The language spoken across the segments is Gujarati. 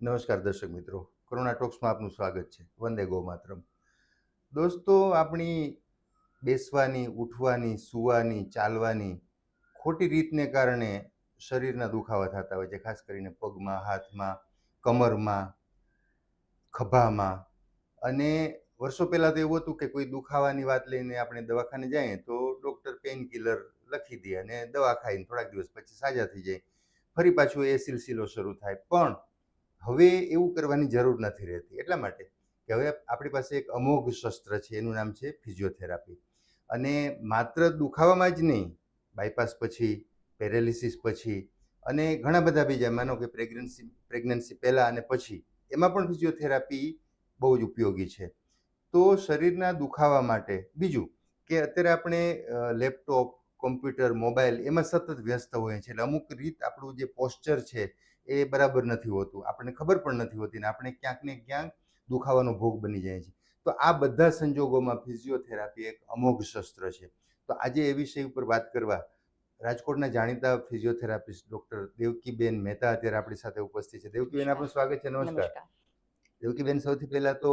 નમસ્કાર દર્શક મિત્રો. કોરોના ટોક્સમાં આપનું સ્વાગત છે. વંદે ગો માતરમ દોસ્તો, આપણી બેસવાની, ઉઠવાની, સૂવાની, ચાલવાની ખોટી રીતને કારણે શરીરના દુખાવા થતા હોય છે. ખાસ કરીને પગમાં, હાથમાં, કમરમાં, ખભામાં. અને વર્ષો પહેલાં તો એવું હતું કે કોઈ દુખાવાની વાત લઈને આપણે દવાખાને જઈએ તો ડૉક્ટર પેઇન કિલર લખી દે અને દવા ખાઈને થોડાક દિવસ પછી સાજા થઈ જાય. ફરી પાછું એ સિલસિલો શરૂ થાય. પણ હવે એવું કરવાની જરૂર નથી રહેતી. એટલા માટે કે હવે આપણી પાસે એક અમોઘ શસ્ત્ર છે, એનું નામ છે ફિઝિયોથેરાપી અને માત્ર દુખાવામાં જ નહીં બાયપાસ પછી પેરેલિસિસ પછી અને ઘણા બધા બીજા, માનો કે પ્રેગ્નન્સી પ્રેગ્નન્સી પહેલાં અને પછી, એમાં પણ ફિઝિયોથેરાપી બહુ જ ઉપયોગી છે. તો શરીરના દુખાવા માટે બીજું કે અત્યારે આપણે લેપટોપ, કોમ્પ્યુટર, મોબાઈલ એમાં સતત વ્યસ્ત હોઈએ છીએ. એટલે અમુક રીત આપણું જે પોસ્ચર છે એ બરાબર નથી હોતું. આપણને ખબર પણ નથી હોતી ને આપણે ક્યાંક ને ક્યાંક દુખાવાનો ભોગ બની જાય છે. તો આ બધા સંજોગોમાં ફિઝિયોથેરાપી એક અમોઘ શસ્ત્ર છે. તો આજે એ વિષય ઉપર વાત કરવા રાજકોટના જાણીતા ફિઝિયોથેરાપિસ્ટ ડૉક્ટર દેવકીબેન મહેતા અત્યારે આપણી સાથે ઉપસ્થિત છે. દેવકીબેન આપનું સ્વાગત છે. નમસ્કાર. દેવકીબેન સૌથી પહેલાં તો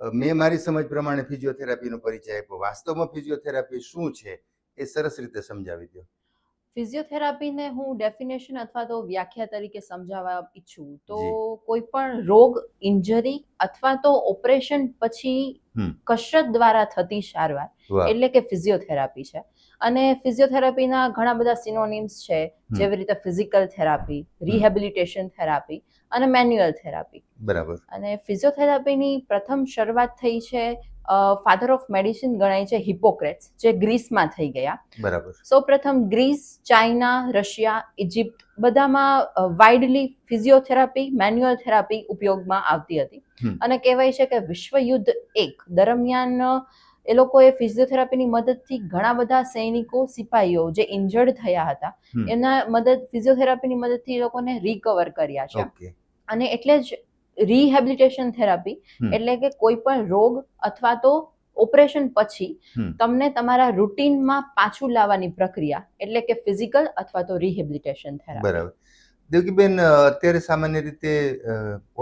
મેં મારી સમજ પ્રમાણે ફિઝિયોથેરાપીનો પરિચય આપ્યો. વાસ્તવમાં ફિઝિયોથેરાપી શું છે એ સરસ રીતે સમજાવી દો ફિઝિયોથેરાપીને હું ડેફિનેશન અથવા તો વ્યાખ્યા તરીકે સમજાવવા ઈચ્છું. તો કોઈ પણ રોગ ઇન્જરી અથવા તો ઓપરેશન પછી કસરત દ્વારા થતી સારવાર એટલે કે ફિઝિયોથેરાપી છે. અને ફિઝિયોથેરાપીના ઘણા બધા સિનોનિમ્સ છે જેવી રીતે ફિઝિકલ થેરાપી રિહેબિલિટેશન થેરાપી અને મેન્યુઅલ થેરાપી બરાબર. અને ફિઝિયોથેરાપીની પ્રથમ શરૂઆત થઈ છે ફાધર ઓફ મેડિસિન ગણાય છે હિપોક્રેટ્સ જે ગ્રીસમાં થઈ ગયા. બરાબર. સૌપ્રથમ ગ્રીસ ચાઇના રશિયા ઇજિપ્ત બધામાં વાઇડલી ફિઝિયોથેરાપી મેન્યુઅલ થેરાપી ઉપયોગમાં આવતી હતી. અને કહેવાય છે કે વિશ્વયુદ્ધ એક દરમિયાન એ લોકોએ ફિઝિયોથેરાપીની મદદથી ઘણા બધા સૈનિકો સિપાહીઓ જે ઇન્જર્ડ થયા હતા એના મદદ ફિઝિયોથેરાપીની મદદથી એ લોકોને રિકવર કર્યા છે. અને એટલે જ રિહેબિલિટેશન થેરાપી એટલે કે કોઈ પણ રોગ અથવા તો ઓપરેશન પછી તમને તમારા રૂટીનમાં પાછું લાવવાની પ્રક્રિયા એટલે કે ફિઝિકલ અથવા તો રિહેબિલિટેશન થેરાપી બરાબર. દેવકીબેન અત્યારે સામાન્ય રીતે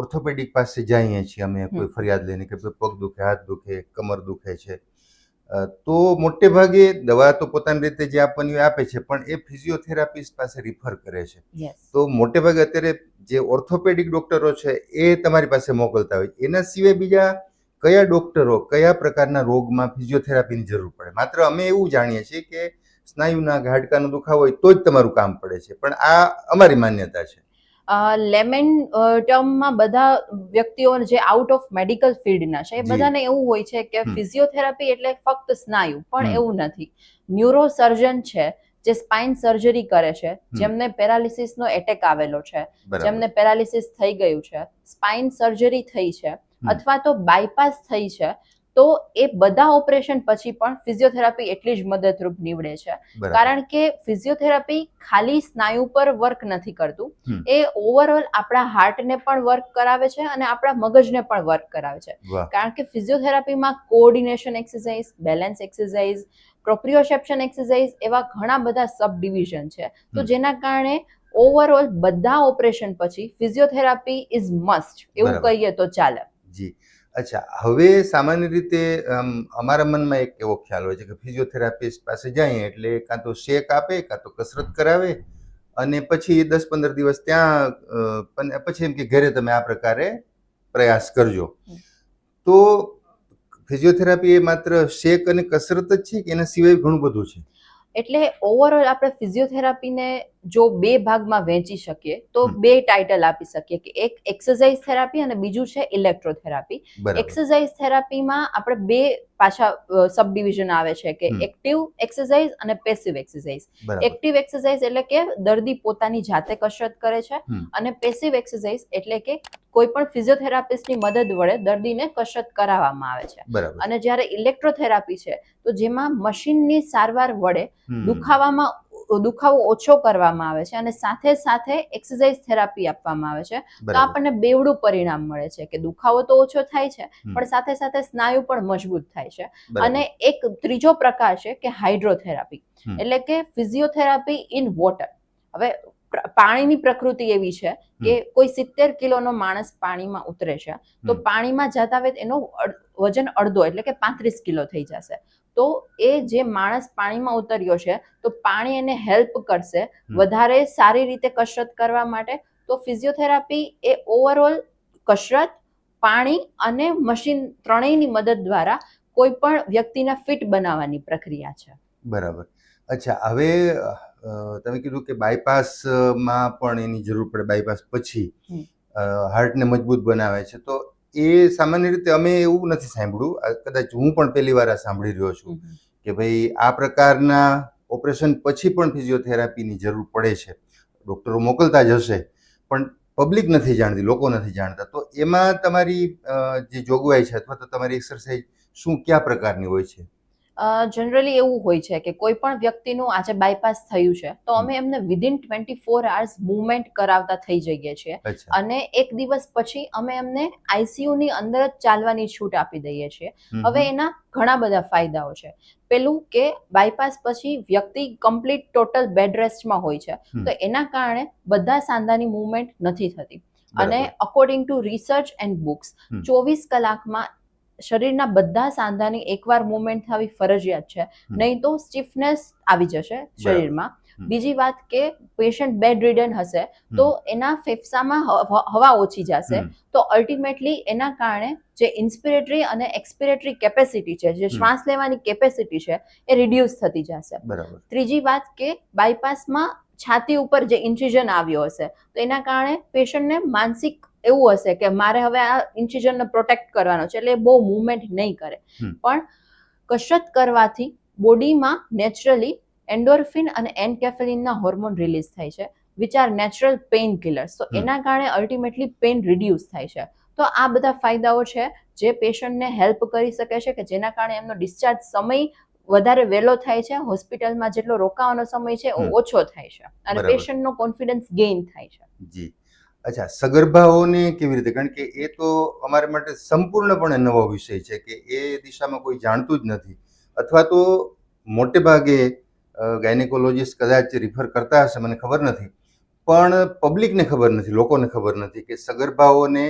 ઓર્થોપેડિક પાસે જઈએ છીએ અમે કોઈ ફરિયાદ લઈને કે પગ દુખે હાથ દુખે કમર દુખે છે. તો મોટે ભાગે દવા તો પોતાની રીતે જે આપવાની હોય આપે છે પણ એ ફિઝિયોથેરાપિસ્ટ પાસે રિફર કરે છે. તો મોટે ભાગે અત્યારે જે ઓર્થોપેડિક ડોક્ટરો છે એ તમારી પાસે મોકલતા હોય. એના સિવાય બીજા કયા ડોક્ટરો કયા પ્રકારના રોગમાં ફિઝિયોથેરાપીની જરૂર પડે? માત્ર અમે એવું જાણીએ છીએ કે સ્નાયુના હાડકાનો દુખાવો હોય તો જ તમારું કામ પડે છે. પણ આ અમારી માન્યતા છે. લેમેન ટર્મમાં બધા વ્યક્તિઓ જે આઉટ ઓફ મેડિકલ ફિલ્ડના છે એ બધાને એવું હોય છે કે ફિઝિયોથેરાપી એટલે ફક્ત સ્નાયુ પણ એવું નથી. ન્યુરો સર્જન છે જે સ્પાઇન સર્જરી કરે છે જેમને પેરાલિસિસનો એટેક આવેલો છે જેમને પેરાલિસિસ થઈ ગયું છે સ્પાઇન સર્જરી થઈ છે અથવા તો બાયપાસ થઈ છે તો એ બધા ઓપરેશન પછી પણ ફિઝિયોથેરાપી એટલી જ મદદરૂપ નીવડે છે. કારણ કે ફિઝિયોથેરાપી ખાલી સ્નાયુ પર વર્ક નથી કરતું. એ ઓવરઓલ આપણા હાર્ટને પણ વર્ક કરાવે છે અને આપણા મગજને પણ વર્ક કરાવે છે. કારણ કે ફિઝિયોથેરાપીમાં coordination exercise balance exercise proprioception exercise એવા ઘણા બધા સબ ડિવિઝન છે. તો જેના કારણે ઓવરઓલ બધા ઓપરેશન પછી ફિઝિયોથેરાપી ઇઝ મસ્ટ. એવું કહીએ તો ચાલે. જી. અચ્છા હવે સામાન્ય રીતે અમ, અમારા મનમાં એક એવો ખ્યાલ હોય છે કે ફિઝિયોથેરાપિસ્ટ પાસે જઈએ એટલે કાં તો શેક આપે કાં તો કસરત કરાવે અને પછી દસ પંદર દિવસ ત્યાં પછી એમ કે ઘરે તમે આ પ્રકારે પ્રયાસ કરજો. તો ફિઝિયોથેરાપી એ માત્ર શેક અને કસરત જ છે કે એના સિવાય ઘણું બધું છે? એટલે ઓવરઓલ આપણે ફિઝિયોથેરાપીને જો બે ભાગમાં વહેંચી શકીએ તો બે ટાઇટલ આપી શકીએ કે એક એક્સરસાઇઝ થેરાપી અને બીજું છે ઇલેક્ટ્રોથેરાપી એક્સરસાઇઝ થેરાપીમાં આપણે બે પાછા સબ ડિવિઝન આવે છે કે એક્ટિવ એક્સરસાઇઝ અને પેસિવ એક્સરસાઇઝ એક્ટિવ એક્સરસાઇઝ એટલે કે દર્દી પોતાની જાતે કસરત કરે છે અને પેસિવ એક્સરસાઇઝ એટલે કે કોઈ પણ ફિઝિયોથેરાપિસ્ટની મદદ વડે દર્દીને કસરત કરાવવામાં આવે છે. અને જ્યારે ઇલેક્ટ્રોથેરાપી છે તો જેમાં મશીનની સારવાર વડે દુખાવામાં દુખાવો ઓછો કરવામાં આવે છે અને સાથે સાથે એક્સરસાઇઝ થેરાપી આપવામાં આવે છે. તો આપણને બેવડું પરિણામ મળે છે કે દુખાવો તો ઓછો થાય છે પણ સાથે સાથે સ્નાયુ પણ મજબૂત થાય છે. અને એક ત્રીજો પ્રકાર છે કે હાઇડ્રોથેરાપી એટલે કે ફિઝિયોથેરાપી ઇન વોટર હવે પાણીની પ્રકૃતિ એવી છે કે કોઈ સિત્તેર કિલોનો માણસ પાણીમાં ઉતરે છે. તો પાણીમાં જતા વેત એનો વજન અડધો એટલે કે પાંત્રીસ કિલો થઈ જશે. તો એ જે માણસ પાણીમાં ઉતર્યો છે તો પાણી એને હેલ્પ કરશે. વધારે સારી રીતે કસરત કરવા માટે તો ફિઝિયોથેરાપી એ ઓવરઓલ કસરત પાણી અને મશીન ત્રણેયની મદદ દ્વારા કોઈ પણ વ્યક્તિને ફિટ બનાવવાની પ્રક્રિયા છે. બરાબર. અચ્છા હવે તમે કીધું કે બાયપાસમાં પણ એની જરૂર પડે બાયપાસ પછી હાર્ટને મજબૂત બનાવે છે. તો એ સામાન્ય રીતે અમે એવું નથી સાંભળ્યું. કદાચ હું પણ પહેલી વાર આ સાંભળી રહ્યો છું કે ભાઈ આ પ્રકારના ઓપરેશન પછી પણ ફિઝિયોથેરાપીની જરૂર પડે છે. ડૉક્ટરો મોકલતા જ હશે પણ પબ્લિક નથી જાણતી લોકો નથી જાણતા. તો એમાં તમારી જે જોગવાઈ છે અથવા તો તમારી એક્સરસાઇઝ શું કયા પ્રકારની હોય છે? જનરલી એવું હોય છે કે કોઈ પણ વ્યક્તિનું આજે બાયપાસ થયું છે તો અમે એમને within twenty four hours movement કરાવતા થઈ જઈએ છીએ. અને એક દિવસ પછી અમે એમને આઈસીયુ ની અંદર જ ચાલવાની છૂટ આપી દઈએ છીએ. હવે એના ઘણા બધા ફાયદાઓ છે. પેલું કે બાયપાસ પછી વ્યક્તિ કમ્પ્લીટ ટોટલ બેડ રેસ્ટમાં હોય છે. તો એના કારણે બધા સાંધાની મુવમેન્ટ નથી થતી. અને according to research and books ચોવીસ કલાકમાં શરીરના બધા સાંધાની એકવાર મુવમેન્ટ થવી ફરજિયાત છે. નહીં તો સ્ટીફનેસ આવી જશે શરીરમાં. બીજી વાત કે પેશન્ટ બેડ રિડન હશે તો એના ફેફસામાં હવા ઓછી જશે. તો અલ્ટિમેટલી એના કારણે જે ઇન્સ્પિરેટરી અને એક્સપિરેટરી કેપેસિટી છે જે શ્વાસ લેવાની કેપેસિટી છે એ રિડ્યુસ થતી જશે. ત્રીજી વાત કે બાયપાસમાં છાતી ઉપર જે ઇન્સિઝન આવ્યો હશે તો એના કારણે પેશન્ટને માનસિક એવું હશે કે મારે હવે આ ઇન્સિઝનને પ્રોટેક્ટ કરવાનો છે એટલે બહુ મુવમેન્ટ નહીં કરે. પણ કસરત કરવાથી બોડીમાં નેચરલી એન્ડોર્ફિન અને એનકેફેલિનના હોર્મોન રિલીઝ થાય છે which are natural pain killers તો એના કારણે અલ્ટિમેટલી પેઇન રિડ્યુસ થાય છે. તો આ બધા ફાયદાઓ છે જે પેશન્ટને હેલ્પ કરી શકે છે કે જેના કારણે એમનો ડિસ્ચાર્જ સમય વધારે વહેલો થાય છે હોસ્પિટલમાં જેટલો રોકાવાનો સમય છે ઓછો થાય છે. અને પેશન્ટનો કોન્ફિડન્સ ગેઇન થાય છે. જી. અચ્છા, સગર્ભાઓને કેવી રીતે? કારણ કે એ તો અમારા માટે સંપૂર્ણપણે નવો વિષય છે કે એ દિશામાં કોઈ જાણતું જ નથી. અથવા તો મોટે ભાગે ગાયનેકોલોજીસ્ટ કદાચ રિફર કરતા હશે, મને ખબર નથી. પણ પબ્લિકને ખબર નથી, લોકોને ખબર નથી કે સગર્ભાઓને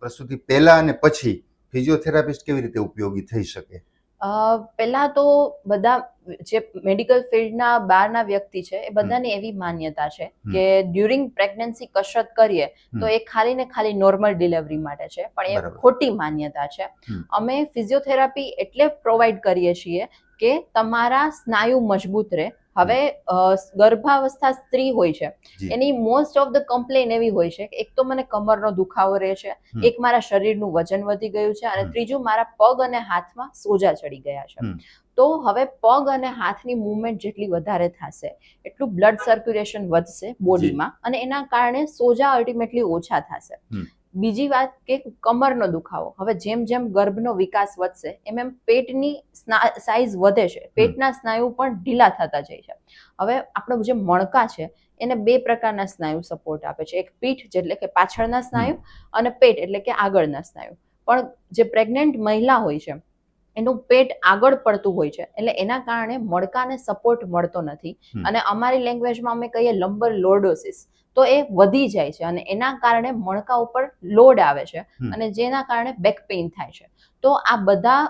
પ્રસુતિ પહેલા અને પછી ફિઝિયોથેરાપિસ્ટ કેવી રીતે ઉપયોગી થઈ શકે? પહેલા તો બધા જે મેડિકલ ફિલ્ડના બહારના વ્યક્તિ છે એ બધાની એવી માન્યતા છે કે ડ્યુરિંગ પ્રેગ્નન્સી કસરત કરીએ તો એ ખાલી ને ખાલી નોર્મલ ડિલિવરી માટે છે પણ એ ખોટી માન્યતા છે. અમે ફિઝિયોથેરાપી એટલે પ્રોવાઈડ કરીએ છીએ કે તમારા સ્નાયુ મજબૂત રહે હવે ગર્ભાવસ્થા સ્ત્રી હોય છે. એની મોસ્ટ ઓફ ધ કમ્પ્લેન એવી હોય છે કે એક તો મને કમરનો દુખાવો રહે છે એક મારા શરીરનું વજન વધી ગયું છે અને ત્રીજું મારા પગ અને હાથમાં સોજા ચડી ગયા છે. તો હવે પગ અને હાથની મૂવમેન્ટ જેટલી વધારે થશે એટલું બ્લડ સર્ક્યુલેશન વધશે બોડીમાં અને એના કારણે સોજા અલ્ટિમેટલી ઓછા થશે. બીજી વાત કે કમરનો દુખાવો. હવે જેમ જેમ ગર્ભનો વિકાસ વધશે એમ એમ પેટની સાઇઝ વધે છે. પેટના સ્નાયુ પણ ઢીલા થતા જાય છે. હવે આપણો જે મણકા છે એને બે પ્રકારના સ્નાયુ સપોર્ટ આપે છે. એક પીઠ એટલે કે પાછળના સ્નાયુ અને પેટ એટલે કે આગળના સ્નાયુ. પણ જે પ્રેગ્નન્ટ મહિલા હોય છે એનું પેટ આગળ પડતું હોય છે એટલે એના કારણે મડકાને સપોર્ટ મળતો નથી. અને અમારી લેંગ્વેજમાં અમે કહીએ લંબર લોર્ડોસિસ તો એ વધી જાય છે અને એના કારણે મણકા ઉપર લોડ આવે છે અને જેના કારણે બેક પેઇન થાય છે. તો આ બધા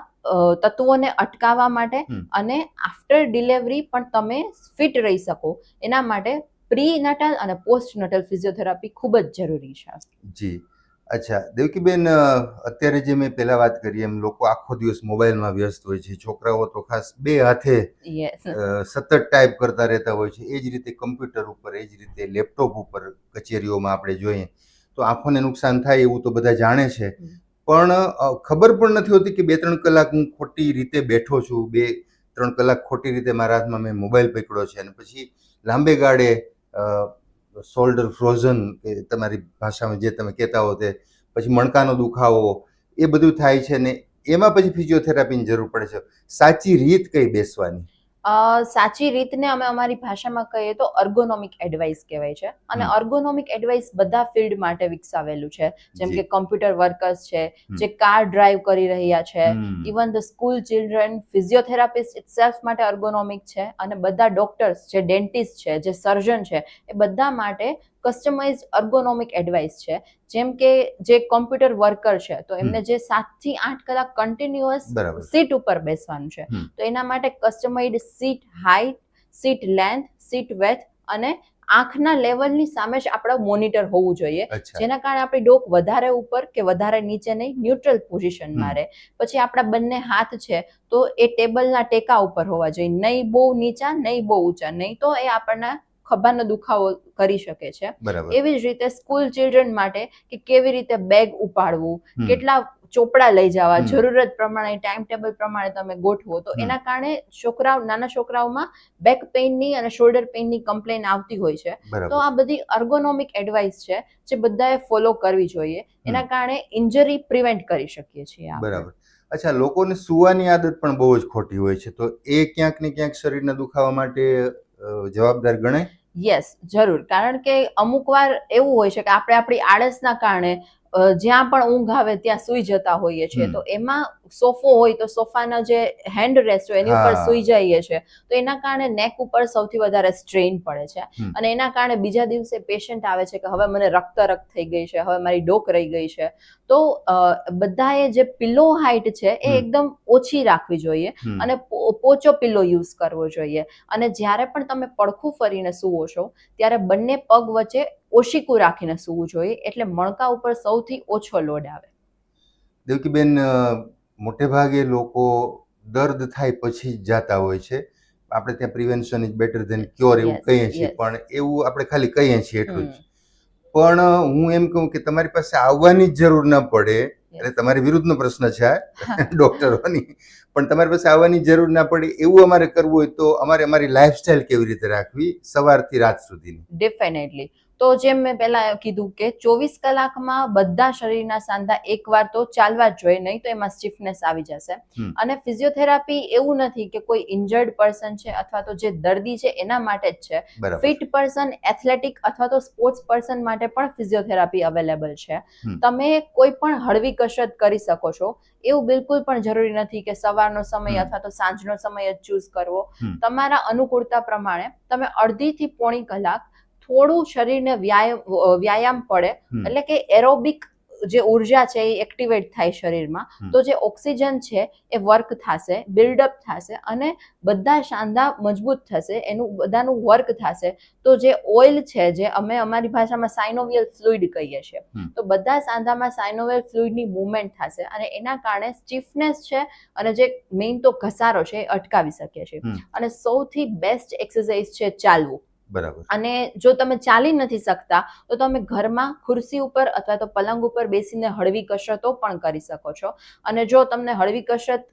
તત્વોને અટકાવવા માટે અને આફ્ટર ડિલિવરી પણ તમે ફિટ રહી શકો. એના માટે પ્રી નટલ અને પોસ્ટ નટલ ફિઝિયોથેરાપી ખૂબ જ જરૂરી છે. જી. અચ્છા દેવકીબેન અત્યારે જે મેં પહેલા વાત કરી એમ લોકો આખો દિવસ મોબાઈલમાં વ્યસ્ત હોય છે. છોકરાઓ તો ખાસ બે હાથે સતત ટાઈપ કરતા રહેતા હોય છે. એ જ રીતે કમ્પ્યુટર ઉપર એ જ રીતે લેપટોપ ઉપર કચેરીઓમાં આપણે જોઈએ તો આંખોને નુકસાન થાય એવું તો બધા જાણે છે. પણ ખબર પણ નથી હોતી કે બે ત્રણ કલાક હું ખોટી રીતે બેઠો છું બે ત્રણ કલાક ખોટી રીતે મારા હાથમાં મેં મોબાઈલ પકડ્યો છે. અને પછી લાંબે ગાળે શોલ્ડર ફ્રોઝન કે તમારી ભાષામાં જે તમે કહેતા હો તે, પછી મણકાનો દુખાવો, એ બધું થાય છે ને એમાં પછી ફિઝિયોથેરાપીની જરૂર પડે છે. સાચી રીત કઈ બેસવાની? સાચી રીતને અમે અમારી ભાષામાં કહીએ તો અર્ગોનોમિક એડવાઇસ કહેવાય છે. અને. અર્ગોનોમિક એડવાઇસ બધા ફિલ્ડ માટે વિકસાવેલું છે. જેમ. કે કમ્પ્યુટર વર્કર્સ છે જે કાર ડ્રાઈવ કરી રહ્યા છે. Even the school children physiotherapist itself માટે અર્ગોનોમિક છે. અને બધા ડોક્ટર્સ જે ડેન્ટિસ્ટ છે જે સર્જન છે એ બધા માટે કસ્ટમાઇઝ અર્ગોનોમિક એડવાઇસ છે. જેમ કે જે કોમ્પ્યુટર વર્કર છે તો એમને જે સાતથી આઠ કલાક કન્ટિન્યુઅસ સીટ ઉપર બેસવાનું છે. તો એના માટે customised seat height seat length seat width અને આંખના લેવલની સામે જ આપણે મોનિટર હોવું જોઈએ. જેના કારણે આપણી ડોક વધારે ઉપર કે વધારે નીચે નહીં ન્યુટ્રલ પોઝિશનમાં મારે રહે. પછી આપણા બંને હાથ છે તો એ ટેબલના ટેકા ઉપર હોવા જોઈએ. નહીં બહુ નીચા નહીં બહુ ઊંચા. નહીં તો એ આપણને ખભાનો દુખાવો કરી શકે છે. એવી જ રીતે સ્કૂલ ચિલ્ડ્રન માટે કે કેવી રીતે બેગ ઉપાડવું કેટલા ચોપડા લઈ જવા જરૂરત પ્રમાણે ટાઈમ ટેબલ પ્રમાણે તમે ગોઠવો. તો એના કારણે છોકરાઓ નાના છોકરાઓમાં બેક પેઇનની અને શોલ્ડર પેઇનની કમ્પ્લેન આવતી હોય છે. તો આ બધી અર્ગોનોમિક એડવાઇસ છે જે બધાએ ફોલો કરવી જોઈએ. એના કારણે ઇન્જરી પ્રિવેન્ટ કરી શકીએ છીએ. બરાબર. અચ્છા લોકોને સુવાની આદત પણ બહુ જ ખોટી હોય છે. તો એ ક્યાંક ને ક્યાંક શરીરના દુખાવા માટે જવાબદાર ગણાય? યસ જરૂર. કારણ કે અમુક વાર એવું હોય છે કે આપણે આપણી આળસના કારણે જ્યાં પણ ઊંઘ આવે ત્યાં સૂઈ જતા હોઈએ છીએ. તો એમાં સોફો હોય તો સોફાના જે હેન્ડ રેસ્ટ હોય એની ઉપર સુઈ જઈએ છે તો એના કારણે નેક ઉપર સૌથી વધારે સ્ટ્રેન પડે છે. અને એના કારણે બીજા દિવસે પેશન્ટ આવે છે કે હવે મને રક્ત રક્ત થઈ ગઈ છે હવે મારી ડોક રહી ગઈ છે. તો બધાએ જે પિલો હાઇટ છે એ એકદમ ઓછી રાખવી જોઈએ અને પોચો પિલ્લો યુઝ કરવો જોઈએ. અને જ્યારે પણ તમે પડખું ફરીને સૂવો છો ત્યારે બંને પગ વચ્ચે ઓશિકું રાખીને સૂવું જોઈએ. એટલે મણકા ઉપર સૌથી ઓછો લોડ આવે. દેવકીબેન અ, મોટે ભાગે લોકો દર્દ થાય પછી જ જાતા હોય છે. આપણે ત્યાં prevention is better than cure એવું કહીએ છીએ. પણ એવું આપણે ખાલી કહીએ છીએ એટલું જ. પણ હું એમ કહું કે તમારી પાસે આવવાની જ જરૂર ન પડે. એટલે તમારી વિરુદ્ધનો પ્રશ્ન છે આ ડોક્ટરોની. પણ તમારી પાસે આવવાની જરૂર ના પડે એવું અમારે કરવું હોય તો અમારે અમારી લાઈફસ્ટાઈલ કેવી રીતે રાખવી? સવારથી રાત સુધીની. ડેફિનેટલી તો જેમ મેં પહેલા કીધું કે ચોવીસ કલાકમાં બધા શરીરના સાંધા એકવાર તો ચાલવા જ જોઈએ નહીં તો એમાં સ્ટીફનેસ આવી જશે. અને ફિઝિયોથેરાપી એવું નથી કે કોઈ ઇન્જર્ડ પર્સન છે અથવા તો જે દર્દી છે એના માટે જ છે. ફિટ પર્સન એથ્લેટિક અથવા તો સ્પોર્ટ્સ પર્સન માટે પણ ફિઝિયોથેરાપી અવેલેબલ છે. તમે કોઈ પણ હળવી કસરત કરી શકો છો. એવું બિલકુલ પણ જરૂરી નથી કે સવારનો સમય અથવા તો સાંજનો સમય જ ચૂઝ કરવો. તમારા અનુકૂળતા પ્રમાણે તમે અડધી થી પોણી કલાક થોડું શરીરને વ્યાયામ વ્યાયામ પડે એટલે કે એરોબિક જે ઊર્જા છે એ એક્ટિવેટ થાય શરીરમાં તો જે ઓક્સિજન છે એ વર્ક થશે બિલ્ડઅપ થશે અને બધા સાંધા મજબૂત થશે એનું બધાનું વર્ક થશે. તો જે ઓઇલ છે જે અમે અમારી ભાષામાં સાઇનોવિયલ ફ્લુઇડ કહીએ છીએ તો બધા સાંધામાં સાઇનોવિયલ ફ્લુઇડની મુવમેન્ટ થશે અને એના કારણે સ્ટીફનેસ છે અને જે મેઇન તો ઘસારો છે એ અટકાવી શકીએ છીએ અને સૌથી બેસ્ટ એક્સરસાઇઝ છે ચાલવું. બરાબર. અને જો તમે ચાલી નથી શકતા તો તમે ઘરમાં ખુરશી ઉપર અથવા તો પલંગ ઉપર બેસીને હળવી કસરતો પણ કરી શકો છો. અને જો તમને હળવી કસરત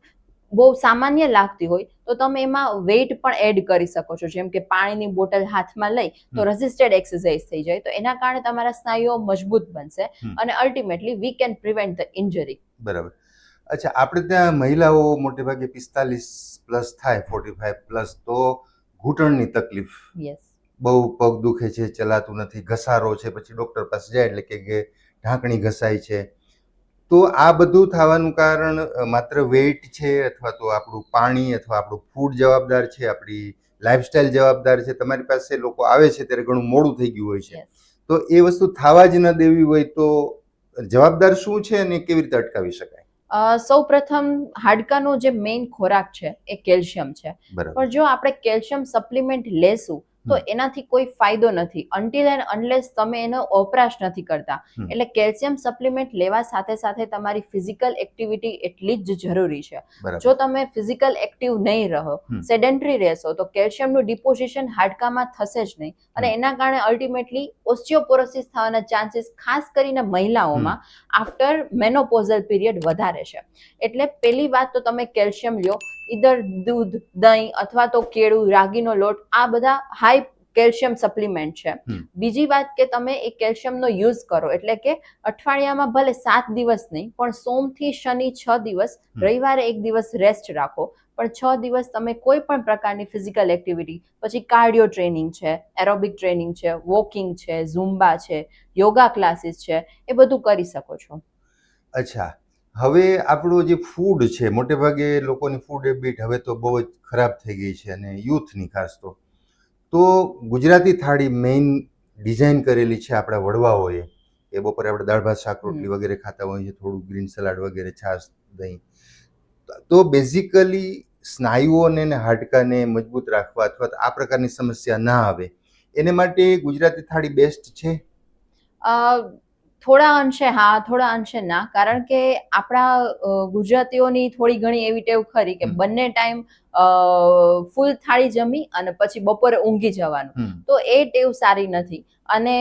બહુ સામાન્ય લાગતી હોય તો તમે એમાં વેઇટ પણ એડ કરી શકો છો. જેમ કે પાણીની બોટલ હાથમાં લઈ તો. રેઝિસ્ટેડ એક્સરસાઇઝ થઈ જાય. તો એના કારણે તમારા સ્નાયુઓ મજબૂત બનશે અને ultimately we can prevent the injury બરાબર. અચ્છા આપણે ત્યાં મહિલાઓ મોટે ભાગે પિસ્તાલીસ પ્લસ થાય ફોર્ટી ફાઈવ પ્લસ તો ઘૂંટણની તકલીફ. યસ બહુ પગ દુખે છે ચલાતું નથી ઘસારો છે પછી ડૉક્ટર પાસે જાય એટલે કે કે ઢાંકણી ઘસાય છે. તો આ બધું થવાનું કારણ માત્ર વેઇટ છે અથવા તો આપણું પાણી અથવા આપણું ફૂડ જવાબદાર છે આપણી લાઇફસ્ટાઇલ જવાબદાર છે તમારી પાસે લોકો આવે છે ત્યારે ઘણું મોડું થઈ ગયું હોય છે. તો એ વસ્તુ થવા જ ન દેવી હોય તો જવાબદાર શું છે અને કેવી રીતે અટકાવી શકાય? સૌ પ્રથમ હાડકાનો જે મેઇન ખોરાક છે એ કેલ્શિયમ છે. પણ જો આપણે કેલ્શિયમ સપ્લિમેન્ટ લેશું તો એનાથી કોઈ ફાયદો નથી. અન્ટિલ એન્ડ અનલેસ તમે એનો વપરાશ નથી કરતા. એટલે કેલ્શિયમ સપ્લિમેન્ટ લેવા સાથે સાથે તમારી ફિઝિકલ એક્ટિવિટી એટલી જ જરૂરી છે. જો તમે ફિઝિકલ એક્ટિવ નહીં રહો. સેડેન્ટરી રહેશો તો કેલ્શિયમનું ડિપોઝિશન હાડકામાં થશે જ નહીં. અને એના કારણે અલ્ટિમેટલી ઓસ્ટિયોપોરોસિસ થવાના ચાન્સીસ ખાસ કરીને મહિલાઓમાં આફ્ટર મેનોપોઝલ પીરિયડ વધારે છે. એટલે પહેલી વાત તો તમે કેલ્શિયમ લ્યો. ઈધર દૂધ દહીં અથવા તો કેળું રાગીનો લોટ આ બધા હાઈ કેલ્શિયમ સપ્લિમેન્ટ છે. બીજી વાત કે તમે એ કેલ્શિયમનો યુઝ કરો એટલે કે અઠવાડિયામાં ભલે સાત દિવસ નહીં પણ સોમથી શનિ છ દિવસ રવિવારે એક દિવસ રેસ્ટ રાખો. પણ છ દિવસ તમે કોઈ પણ પ્રકારની ફિઝિકલ એક્ટિવિટી પછી કાર્ડિયો ટ્રેનિંગ છે એરોબિક ટ્રેનિંગ છે વોકિંગ છે ઝુમ્બા છે યોગા ક્લાસીસ છે એ બધું કરી શકો છો. અચ્છા. હવે આપણું જે ફૂડ છે મોટે ભાગે લોકોની ફૂડ હેબિટ હવે તો બહુ જ ખરાબ થઈ ગઈ છે અને યુથની ખાસ તો. તો ગુજરાતી થાળી મેઇન ડિઝાઇન કરેલી છે આપણા વડવાઓએ. એ બપોરે આપણે દાળ ભાત શાક રોટલી વગેરે ખાતા હોઈએ છીએ થોડું ગ્રીન સલાડ વગેરે છાશ દહીં. તો બેઝિકલી સ્નાયુઓને અને હાડકાને મજબૂત રાખવા અથવા તો આ પ્રકારની સમસ્યા ના આવે. એને માટે ગુજરાતી થાળી બેસ્ટ છે? થોડા અંશે હા થોડા અંશે ના. કારણ કે આપણા ગુજરાતીઓની થોડી ઘણી એવી ટેવ ખરી કે બંને ટાઈમ ફૂલ થાળી જમી અને પછી બપોરે ઊંઘી જવાનું. તો એ ટેવ સારી નથી. અને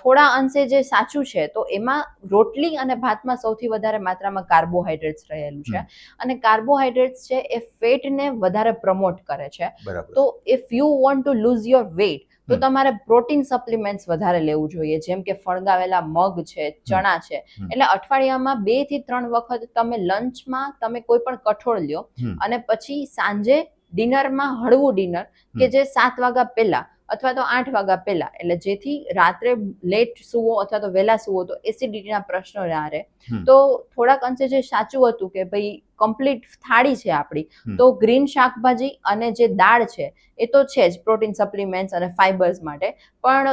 થોડા અંશે જે સાચું છે તો એમાં રોટલી અને ભાતમાં સૌથી વધારે માત્રામાં કાર્બોહાઈડ્રેટ્સ રહેલું છે. અને કાર્બોહાઈડ્રેટ્સ છે એ ફેટને વધારે પ્રમોટ કરે છે. તો if you want to lose your weight તો તમારે પ્રોટીન સપ્લિમેન્ટ્સ વધારે લેવું જોઈએ. જેમ કે ફણગાવેલા મગ છે ચણા છે. એટલે અઠવાડિયામાં બેથી ત્રણ વખત તમે લંચમાં તમે કોઈ પણ કઠોળ લ્યો અને પછી સાંજે ડિનરમાં હળવું ડિનર કે જે સાત વાગ્યા પહેલા અથવા તો આઠ વાગ્યા પહેલા. એટલે જેથી રાત્રે લેટ સુવો અથવા તો વહેલા સુવો તો એસિડિટીના પ્રશ્નો ના રહે. તો થોડાક અંશે જે સાચું હતું કે ભાઈ કમ્પ્લીટ થાળી છે આપણી. તો ગ્રીન શાકભાજી અને જે દાળ છે એ તો છે જ પ્રોટીન સપ્લિમેન્ટ્સ અને ફાઇબર્સ માટે. પણ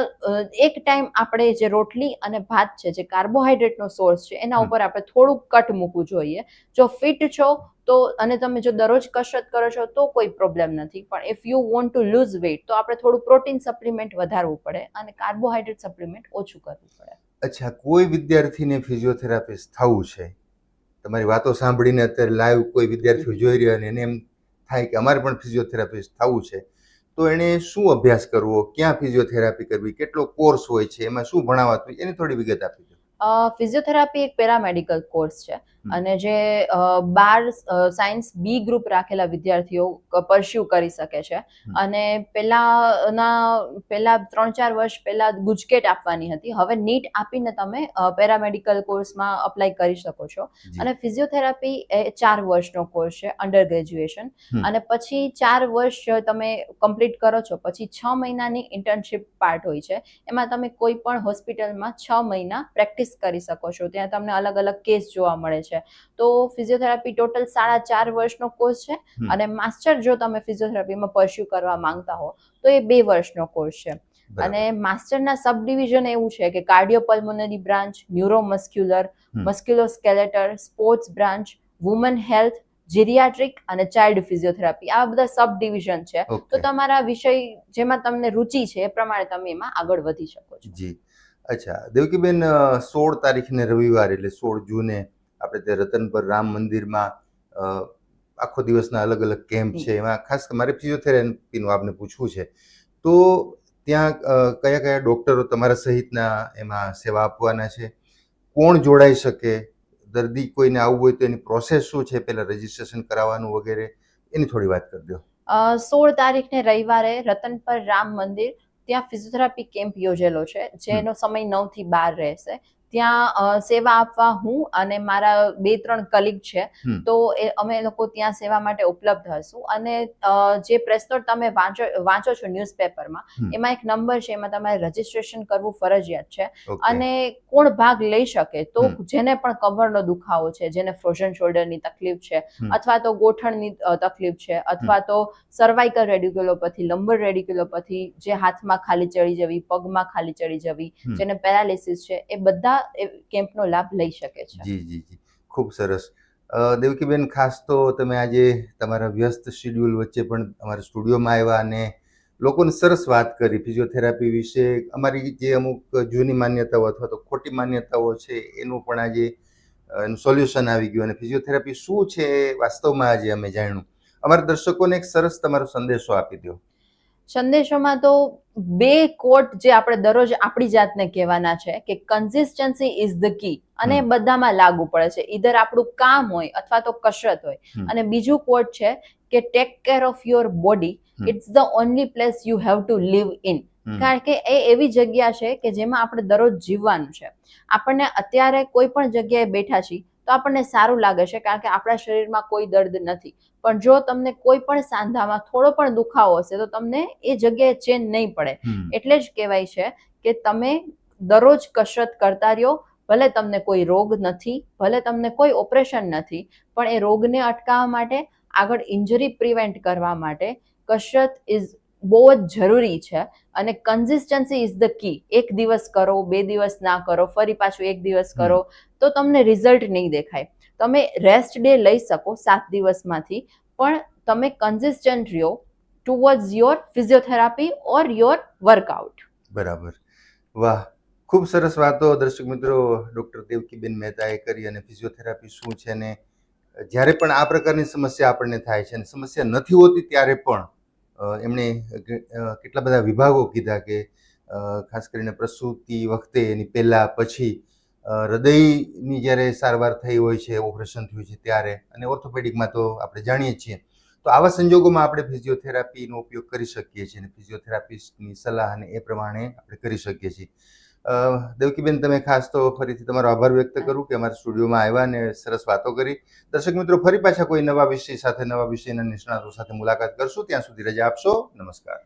એક ટાઈમ આપણે જે રોટલી અને ભાત છે જે કાર્બોહાઈડ્રેટનો સોર્સ છે એના ઉપર આપણે થોડુંક કટ મૂકવું જોઈએ. જો ફિટ છો તો અને તમે જો દરરોજ કસરત કરો છો તો કોઈ પ્રોબ્લેમ નથી. પણ if you want to lose weight તો આપણે થોડું પ્રોટીન સપ્લિમેન્ટ વધારવું પડે અને કાર્બોહાઈડ્રેટ સપ્લિમેન્ટ ઓછું કરવું પડે. અચ્છા કોઈ વિદ્યાર્થીને ફિઝિયોથેરાપિસ્ટ થવું છે? તમારી વાતો સાંભળીને અત્યારે લાઈવ કોઈ વિદ્યાર્થીઓ જોઈ રહ્યા અને એને એમ થાય કે અમારે પણ ફિઝિયોથેરાપિસ્ટ થવું છે. તો એણે શું અભ્યાસ કરવો? ક્યાં ફિઝિયોથેરાપી કરવી? કેટલો કોર્સ હોય છે? એમાં શું ભણાવાતું એની થોડી વિગત આપી દો. ફિઝિયોથેરાપી એક પેરામેડિકલ કોર્સ છે. અને જે બાર સાયન્સ બી ગ્રુપ રાખેલા વિદ્યાર્થીઓ પરસ્યુ કરી શકે છે. અને પહેલાના પહેલા ત્રણ ચાર વર્ષ પહેલા ગુજકેટ આપવાની હતી. હવે નીટ આપીને તમે પેરામેડિકલ કોર્સમાં અપ્લાય કરી શકો છો. અને ફિઝિયોથેરાપી એ ચાર વર્ષનો કોર્સ છે અંડર ગ્રેજ્યુએશન. અને પછી ચાર વર્ષ તમે કમ્પ્લીટ કરો છો પછી છ મહિનાની ઇન્ટર્નશિપ પાર્ટ હોય છે. એમાં તમે કોઈ પણ હોસ્પિટલમાં છ મહિના પ્રેક્ટિસ કરી શકો છો. ત્યાં તમને અલગ અલગ કેસ જોવા મળે છે. તો ફિઝિયોથેરાપી ટોટલ સાડા ચાર વર્ષનો કોર્સ છે અને માસ્ટર જો તમે ફિઝિયોથેરાપીમાં પરસ્યુ કરવા માંગતા હો તો એ બે વર્ષનો કોર્સ છે. અને માસ્ટરના સબ ડિવિઝન એવું છે કે cardiopulmonary branch neuromuscular. Musculoskeletal sports branch woman health geriatric અને ચાઇલ્ડ ફિઝિયોથેરાપી આ બધા સબ ડિવિઝન છે. તો તમારા વિષય જેમાં તમને રુચિ છે એ પ્રમાણે તમે એમાં આગળ વધી શકો છો. જી. અચ્છા. દેવકીબેન સોળ તારીખને રવિવાર એટલે સોળ જૂને આપણે તે રતનપર રામ મંદિરમાં આખો દિવસના અલગ અલગ કેમ્પ છે. એમાં ખાસ મારે ફિઝિયોથેરાપીનું આપને પૂછવું છે. તો ત્યાં કયા કયા ડૉક્ટરો તમારા સહિતના એમાં સેવા આપવાના છે? કોણ જોડાઈ શકે? દર્દી કોઈને આવવું હોય તો એની પ્રોસેસ શું છે? પહેલાં રજીસ્ટ્રેશન કરાવવાનું વગેરે એની થોડી વાત કરી દો. સોળ તારીખને રવિવારે રતનપર રામ મંદિર ત્યાં ફિઝિયોથેરાપી કેમ્પ યોજેલો છે જેનો સમય નવથી બાર રહેશે. ત્યાં સેવા આપવા હું અને મારા બે ત્રણ કલીગ છે. તો એ અમે લોકો ત્યાં સેવા માટે ઉપલબ્ધ હશું. અને જે પ્રેસ તમે વાંચો વાંચો છો ન્યૂઝપેપરમાં એમાં એક નંબર છે એમાં તમારે રજીસ્ટ્રેશન કરવું ફરજિયાત છે. અને કોણ ભાગ લઈ શકે? તો જેને પણ કમરનો દુખાવો છે જેને ફ્રોઝન શોલ્ડરની તકલીફ છે અથવા તો ગોઠણની તકલીફ છે અથવા તો સર્વાઇકલ રેડિક્યુલોપથી લંબર રેડિક્યુલોપથી જે હાથમાં ખાલી ચડી જવી પગમાં ખાલી ચડી જવી જેને પેરાલિસિસ છે એ બધા એ કેમ્પનો લાભ લઈ શકે છે. જી જી જી. ખૂબ સરસ. દેવકીબેન, ખાસ તો તમે આજે તમારા વ્યસ્ત શિડ્યુલ વચ્ચે પણ અમારા સ્ટુડિયોમાં આવ્યા અને લોકોને સરસ વાત કરી. ફિઝિયોથેરાપી વિશે અમારી જે અમુક જૂની માન્યતાઓ અથવા તો ખોટી માન્યતાઓ છે, એનું પણ આજે એનું સોલ્યુશન આવી ગયું. અને ફિઝિયોથેરાપી શું છે વાસ્તવમાં આજે અમે જાણ્યું. અમારા દર્શકોને એક સરસ તમારો સંદેશો આપી દો સંદેશોમાં તો બે કોટ જે આપણે દરરોજ આપણી જાતને કહેવાના છે કે કન્સિસ્ટન્સી ઇઝ ધ કી અને બધામાં લાગુ પડે છે. ઈધર આપણું કામ હોય અથવા તો કસરત હોય. અને બીજું કોટ છે કે take care of your body it's the only place you have to live in કારણ કે એ એવી જગ્યા છે કે જેમાં આપણે દરરોજ જીવવાનું છે. આપણને અત્યારે કોઈ પણ જગ્યાએ બેઠા છીએ તો આપણને સારું લાગે છે કારણ કે આપણા શરીરમાં કોઈ દર્દ નથી. પણ જો તમને કોઈ પણ સાંધામાં થોડો પણ દુખાવો હશે તો તમને એ જગ્યાએ ચેન નહીં પડે. એટલે જ કહેવાય છે કે તમે દરરોજ કસરત કરતા રહ્યો ભલે તમને કોઈ રોગ નથી ભલે તમને કોઈ ઓપરેશન નથી પણ એ રોગને અટકાવવા માટે આગળ ઇન્જરી પ્રિવેન્ટ કરવા માટે કસરત ઇઝ બહુ જ જરૂરી છે અને કન્સિસ્ટન્સી ઇઝ ધ કી એક દિવસ કરો બે દિવસ ના કરો ફરી પાછું એક દિવસ કરો તો તમને રિઝલ્ટ નહીં દેખાય. તમે રેસ્ટ ડે લઈ શકો સાત દિવસમાંથી પણ તમે કન્સિસ્ટન્ટ રહ્યો towards your physiotherapy or your workout બરાબર. વાહ ખૂબ સરસ વાતો. દર્શક મિત્રો ડૉક્ટર દેવકીબેન મહેતાએ કરી અને ફિઝિયોથેરાપી શું છે ને જ્યારે પણ આ પ્રકારની સમસ્યા આપણને થાય છે અને સમસ્યા નથી હોતી ત્યારે પણ એમણે કેટલા બધા વિભાગો કીધા કે ખાસ કરીને પ્રસૂતિ વખતે એની પહેલાં પછી હૃદયની જ્યારે સારવાર થઈ હોય છે, ઓપરેશન થયું છે ત્યારે, અને ઓર્થોપેડિકમાં તો આપણે જાણીએ છીએ. તો આવા સંજોગોમાં આપણે ફિઝિયોથેરાપીનો ઉપયોગ કરી શકીએ છીએ અને ફિઝિયોથેરાપિસ્ટની સલાહ અને એ પ્રમાણે આપણે કરી શકીએ છીએ. દેવકીબેન તમે ખાસ તો ફરીથી તમારો આભાર વ્યક્ત કરું કે અમારા સ્ટુડિયોમાં આવ્યા અને સરસ વાતો કરી. દર્શક મિત્રો ફરી પાછા કોઈ નવા વિષય સાથે નવા વિષયના નિષ્ણાતો સાથે મુલાકાત કરશું. ત્યાં સુધી રજા આપશો. નમસ્કાર.